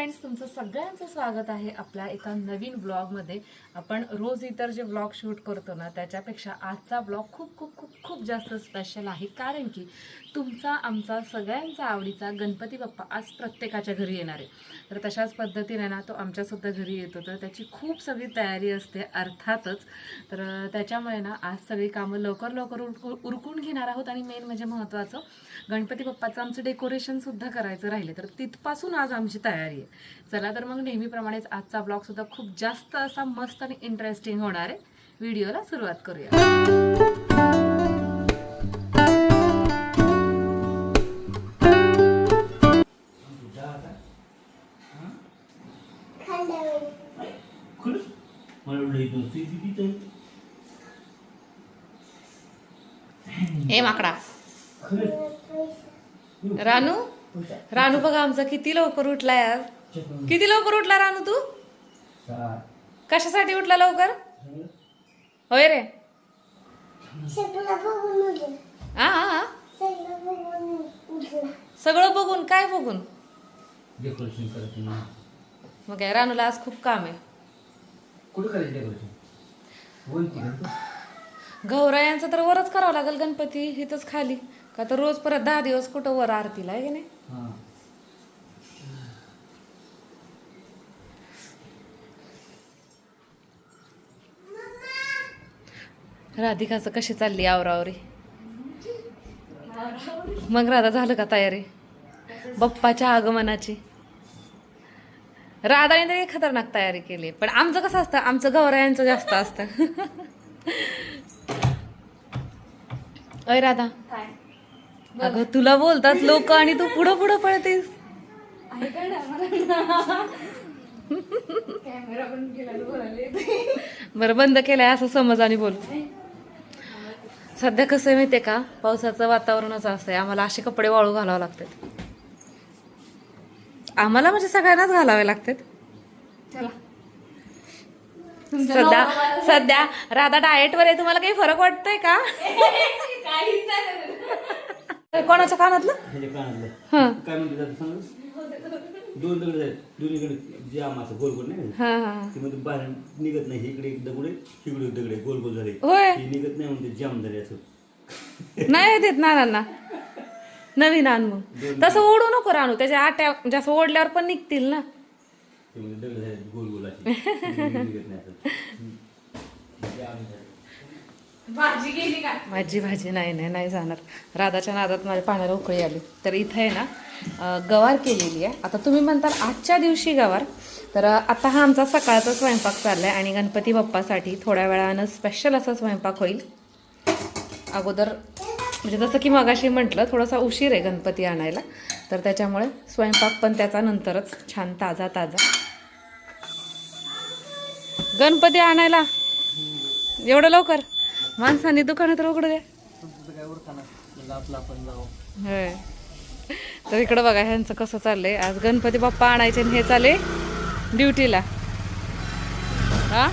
Friends तुमचं सगळ्यांचं स्वागत आहे आपल्या एका नवीन ब्लॉगमध्ये आपण रोज इतर जे ब्लॉग शूट करतो ना त्याच्यापेक्षा आजचा ब्लॉग खूप खूप खूप खूप जास्त स्पेशल आहे. कारण की तुमचा आमचा सगळ्यांचा आवडीचा गणपती बाप्पा आज प्रत्येकाच्या घरी येणार आहे. तर तशाच पद्धतीने ना तो आमच्यासुद्धा घरी येतो. तर त्याची खूप सगळी तयारी असते अर्थातच. तर त्याच्यामुळे ना आज सगळी कामं लवकर लवकर उरकू उरकून घेणार आहोत. आणि मेन म्हणजे महत्त्वाचं गणपती बाप्पाचं आमचं डेकोरेशनसुद्धा करायचं राहिले. तर तिथपासून आज आमची तयारी आहे. चला तर मग नेहमीप्रमाणेच आजचा ब्लॉग सुद्धा खूप जास्त असा मस्त आणि इंटरेस्टिंग होणार आहे. व्हिडिओला सुरुवात करूया. ए माकडा. रानू? रानू बघा आमचा किती लवकर उठलाय आज. किती लवकर उठला रानू तू. कशासाठी उठला लवकर? होय रे. हा हा हा. सगळं बघून काय बघून? मग काय रानूला आज खूप काम आहे. कुठं करायचं डेकोरेशन वरती का तू? गौरायांचं तर वरच करावं लागेल गणपती इथंच खाली. का तर रोज परत दहा दिवस कुठं वर आरतीला आहे की नाही? राधिकाचं कशी चालली आवरावरी मग राधा झालं का तयारी? बाप्पाच्या आगमनाची. राधाने तरी खतरनाक तयारी केली. पण आमचं कसं असतं? आमचं गौरायांचं जास्त असतं. अय राधा. अगं तुला बोलतात लोक आणि तू पुढं पुढं पळतेस. बरं बंद केलाय असं समज आणि बोल. सध्या कसं आहे माहितीये का? पावसाचं वातावरणच असतंय आम्हाला असे कपडे वाळू घालावे लागतात. आम्हाला म्हणजे सगळ्यांनाच घालावे लागतात. सध्या सध्या राधा डाएट वर आहे. तुम्हाला काही फरक वाटतोय का? कोणाच्या कानातलं? हा काय म्हणते दोन जाम असं गोल गोल नाही हा हा. ते बाहेर निघत नाही इकडे एक दगड आहे तिकडे एक दगड आहे गोल गोल झाले. होय. ते निघत नाही म्हणते जाम झाले असं. नाही देत नानांना. नवीन आण मग. तसं ओढू नको रानू त्याच्या आट्या जास्त ओढल्यावर पण निघतील ना. ते मध्ये दगड झाले गोल गोल असे निघत नाही असं. हम्म. जाम झाले. माझी भाजी नाही नाही नाही जाणार. राधाच्या नादात माझ्या पाण्याला उकळी आली. तर इथं आहे ना गवार केलेली आहे. आता तुम्ही म्हणताल आजच्या दिवशी गवार. तर आता हा आमचा सकाळचा स्वयंपाक चालला आहे आणि गणपती बाप्पासाठी थोड्या वेळानं स्पेशल असा स्वयंपाक होईल. अगोदर म्हणजे जसं की मगाशी म्हटलं थोडासा उशीर आहे गणपती आणायला. तर त्याच्यामुळे स्वयंपाक पण त्याचा नंतरच छान ताजा ताजा. गणपती आणायला? एवढं लवकर? माणसांनी दुकानात उघडू द्या. होय. तर इकडं बघा ह्यांचं कसं चाललंय. आज गणपती बाप्पा आणायचे आणि हे चाले ड्युटीला. हा?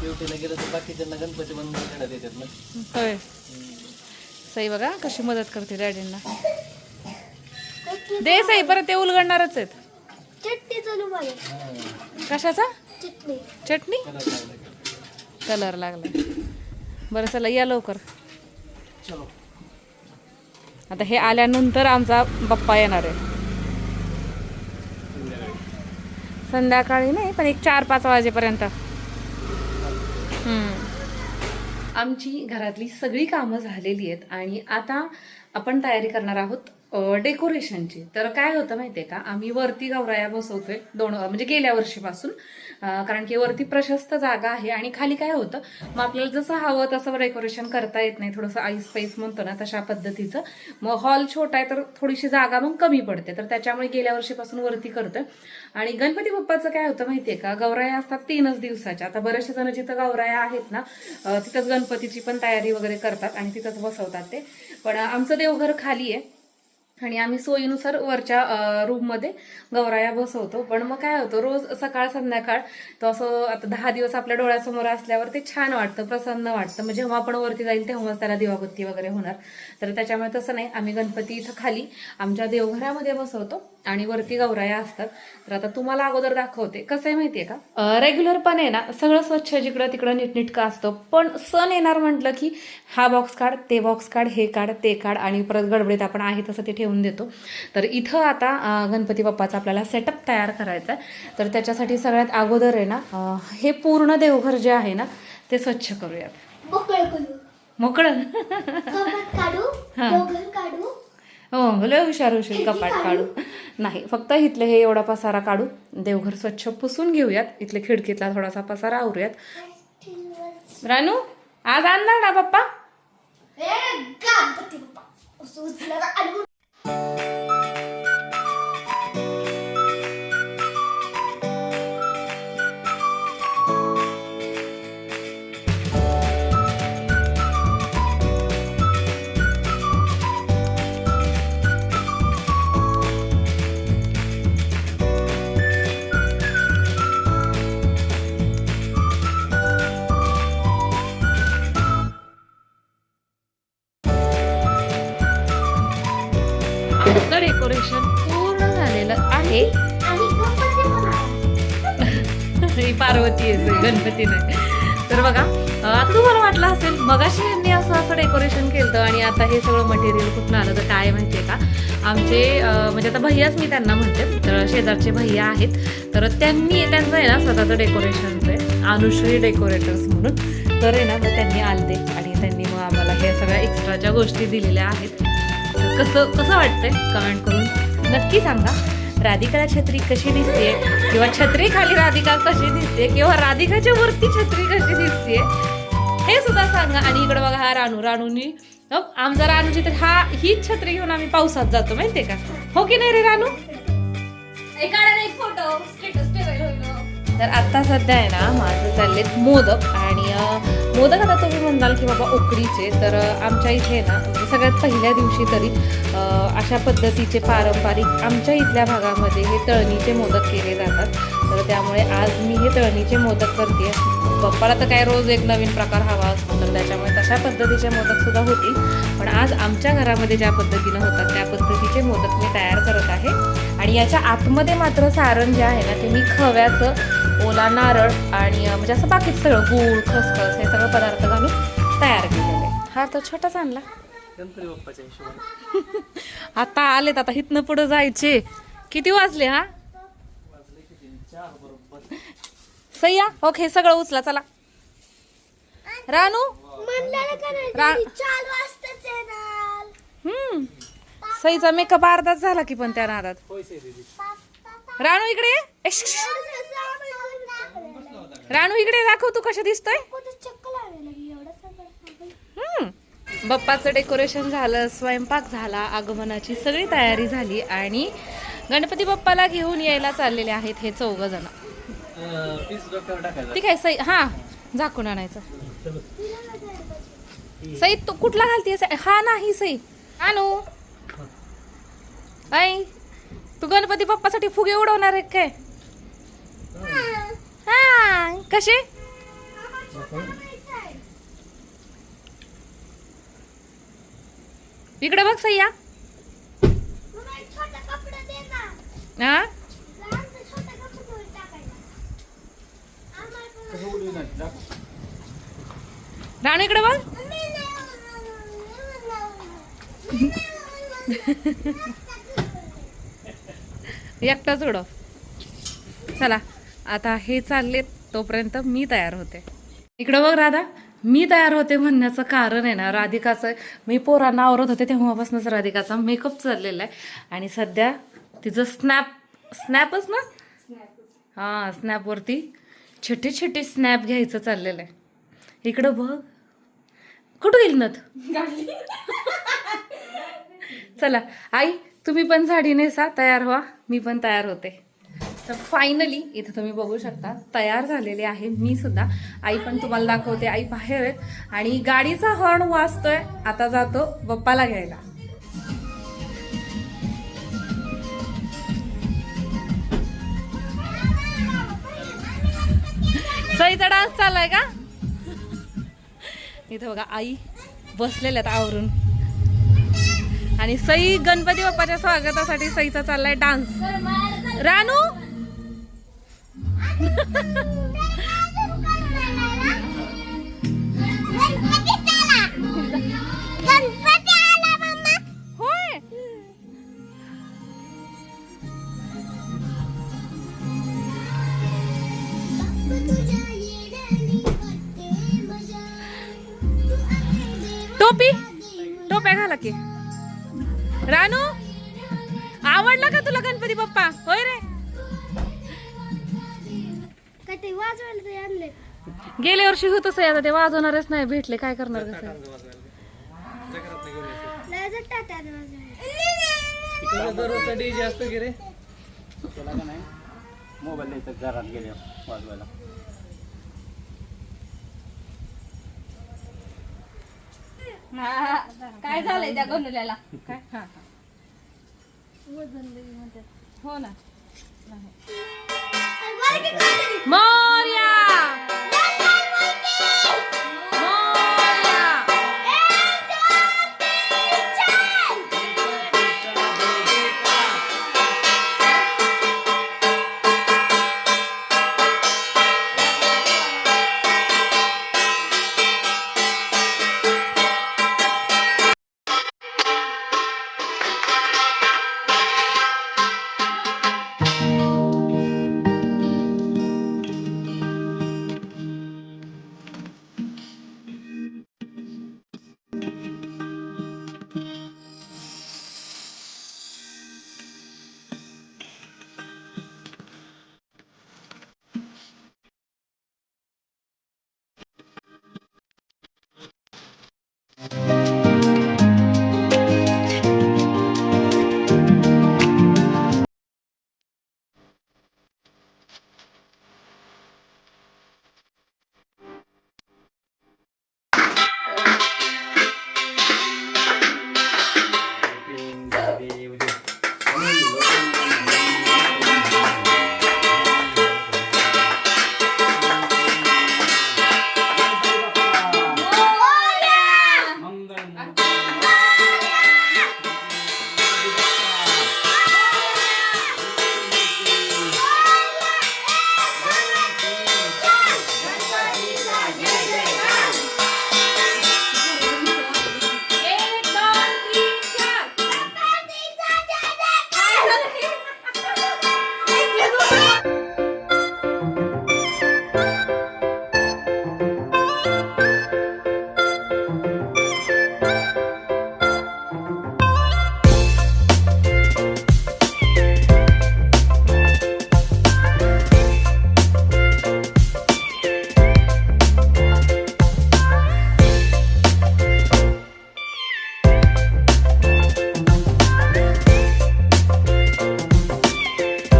ड्युटीला गेलं तर बाकीच्यांना गणपती बंद करण्यात येतात ना. होय. सई बघा कशी मदत करते डॅडींना. दे सई परत ते उलगडणारच आहेत. चटणी चालू माझ्या कशाचा? चटणी. चटणी? कलर लागला. बरं चला या लवकर. चलो. आता हे आल्यानंतर आमचा बाप्पा येणार आहे. संध्याकाळी. नाही पण एक चार पाच वाजेपर्यंत. आमची घरातली सगळी कामं झालेली आहेत आणि आता आपण तयारी करणार आहोत डेकोरेशनची तर काय होतं माहितीये का? आम्ही वरती गौराया बसवतोय दोन म्हणजे गेल्या वर्षीपासून. कारण की वरती प्रशस्त जागा आहे आणि खाली काय होतं मग आपल्याला जसं हवं तसं डेकोरेशन करता येत नाही. थोडंसं आईस पाईस म्हणतो ना तशा पद्धतीचं. मग हॉल छोटा आहे तर थोडीशी जागा मग कमी पडते. तर त्याच्यामुळे गेल्या वर्षीपासून वरती करतं आणि गणपती बाप्पाचं काय होतं माहितीये का? गौराया असतात तीनच दिवसाच्या. आता बरेचसे जण जिथं गौराया आहेत ना तिथंच गणपतीची पण तयारी वगैरे करतात आणि तिथंच बसवतात ते. पण आमचं देवघर खाली आहे. आणि आम्ही सोयीनुसार वरच्या रूममध्ये गौराया बसवतो. पण मग काय होतं रोज सकाळ संध्याकाळ तो असं आता दहा दिवस आपल्या डोळ्यासमोर असल्यावर ते छान वाटतं प्रसन्न वाटतं. म्हणजे जेव्हा आपण वरती जाईल तेव्हाच त्याला दिवाबत्ती वगैरे होणार. तर त्याच्यामुळे तसं नाही. आम्ही गणपती इथं खाली आमच्या देवघरामध्ये बसवतो आणि वरती गौराया असतात. तर आता तुम्हाला अगोदर दाखवते. कसं आहे माहितीये का? रेग्युलरपणे ना. सगळं स्वच्छ जिकडं तिकडं नीटनीटकं असतं. पण सण येणार म्हटलं की हा बॉक्स काढ ते बॉक्स काढ हे काढ ते काढ आणि परत गडबडीत आपण आहे तसं ते ठेवून देतो. तर इथं आता गणपती बाप्पाचा आपल्याला सेटअप तयार करायचा आहे. तर त्याच्यासाठी सगळ्यात अगोदर आहे ना हे पूर्ण देवघर जे आहे ना ते स्वच्छ करूयात. मोकळं. काढू हा. काढू. हो लय हुशार हुशार कपाट काढू. नाही फक्त इथले हे एवढा पसारा काढू. देवघर स्वच्छ पुसून घेऊयात. इथले खिडकीतला थोडासा पसारा आवरूयात. रानू आज आणणार ना पप्पा? सगळं डेकोरेशन पूर्ण झालेलं आहे. पार्वती येते गणपती नाही. तर बघा आता तुम्हाला वाटलं असेल मगाशी यांनी असं असं डेकोरेशन केलं आणि आता हे सगळं मटेरियल कुठून आलं तर काय माहितीये का? आमचे म्हणजे आता भैयाच मी त्यांना म्हणते तर शेजारचे भैया आहेत. तर त्यांनी त्यांचं आहे ना स्वतःचं डेकोरेशनचं आहे अनुश्री डेकोरेटर्स म्हणून. तर आहे ना मग त्यांनी आलते आणि त्यांनी मग आम्हाला हे सगळ्या एक्स्ट्राच्या गोष्टी दिलेल्या आहेत कसं कसं वाटतंय कमेंट करून? नक्की सांगा. राधिकाला छत्री कशी दिसते किंवा छत्री खाली राधिका कशी दिसते किंवा राधिकाच्या वरती छत्री कशी दिसते हे सुद्धा सांगा. आणि इकडे बघा हा रानू. रानूनी आमचा रानूची तर हा हीच छत्री घेऊन आम्ही पावसात जातो माहितीये का? हो की नाही रे रानू? Photo status. तर आता सध्या आहे ना माझं चाललेत मोदक. आणि मोदक आता तुम्ही म्हणाल की बाबा उकडीचे तर आमच्या इथे ना म्हणजे सगळ्यात पहिल्या दिवशी तरी अशा पद्धतीचे पारंपरिक आमच्या इथल्या भागामध्ये हे तळणीचे मोदक केले जातात. तर त्यामुळे आज मी हे तळणीचे मोदक करते. पप्पाला तर काय रोज एक नवीन प्रकार हवा असतो तर त्याच्यामुळे तशा पद्धतीचे मोदक सुद्धा होतील. पण आज आमच्या घरामध्ये ज्या पद्धतीनं होतात त्या पद्धतीचे मोदक मी तयार करत आहे. आणि याच्या आतमध्ये मात्र सारण जे आहे ना ते मी खव्याचं ओला नारळ आणि म्हणजे असं बाकीचं सगळं गूळ खसखस हे सगळं पदार्थ घालून तयार केलेलं आहे. हा तर छोटाच आणला. गणपती बाप्पाच्या हिशोबाने. आता आलेत आता इथनं पुढं जायचे. किती वाजले हा वाजले किती चार बरोबर सह्या ओके सगळं उचला चला. रानू? रा- चार वाजताच येणार. हम्म. सईचा मेकअप अर्धाच झाला की पण त्या नादात. रानू इकडे ये. एश, श, श. रानू इकडे ये, दाखव तू कसं दिसतोय. चक्क लावायला लागली एवढं सगळं हम्म. बाप्पाचं डेकोरेशन झालं स्वयंपाक झाला आगमनाची सगळी तयारी झाली आणि गणपती बाप्पाला घेऊन यायला चाललेले आहेत हे चौघ जण. ती काय सई हा झाकून आणायचं. सई तू कुठला घालतीये सई? हा नाही सई. आणू. आई तू गणपती बाप्पासाठी फुगे उडवणार आहे काय? हा कसे? इकडे बघ सई या मग एक छोटा कपडा दे ना. हा लहानसा छोटा कपडा धुवून टाकायचा आम्हाला पण- राणू इकडे बघ. एकटाच उडव. चला आता हे चाललेत तोपर्यंत मी तयार होते. इकडं बघ राधा मी तयार होते म्हणण्याचं कारण आहे ना राधिकाचं. मी पोरांना आवरत होते तेव्हापासूनच राधिकाचा मेकअप चाललेला आहे. आणि सध्या तिचं स्नॅप स्नॅपच ना? हां स्नॅपवरती छोटे छोटे स्नॅप घ्यायचं चाललेलं आहे. इकडं बघ. कुठं गेली नथ चला आई तुम्ही पण साडी नेसा तयार व्हा. मी पण तयार होते. तर फायनली इथं तुम्ही बघू शकता तयार झालेले आहे मी सुद्धा. आई पण तुम्हाला दाखवते आई बाहेर आहेत. आणि गाडीचा हॉर्न वाजतोय आता जातो बाप्पाला घ्यायला. सईचा डान्स चाललाय का? इथं बघा आई बसलेल्या आहेत आवरून. आणि सई गणपती बाप्पाच्या स्वागतासाठी सईचा चाललाय डान्स. रानू! टोपी? टोप्या घाला की. रानू आवडला का तुला गणपती बाप्पा? होय रे. काय ते वाजवायला ते आणले. गेल्या वर्षी होतच आहे आता ते वाजवणारच नाही. भेटले काय करणार कसं दररोजचा डीजे असतो की रे? त्याला का नाही? मोबाईल घरात गेले वाजवायला. काय झालंय त्या गणुल्याला? काय? हो. ना. मोर्या!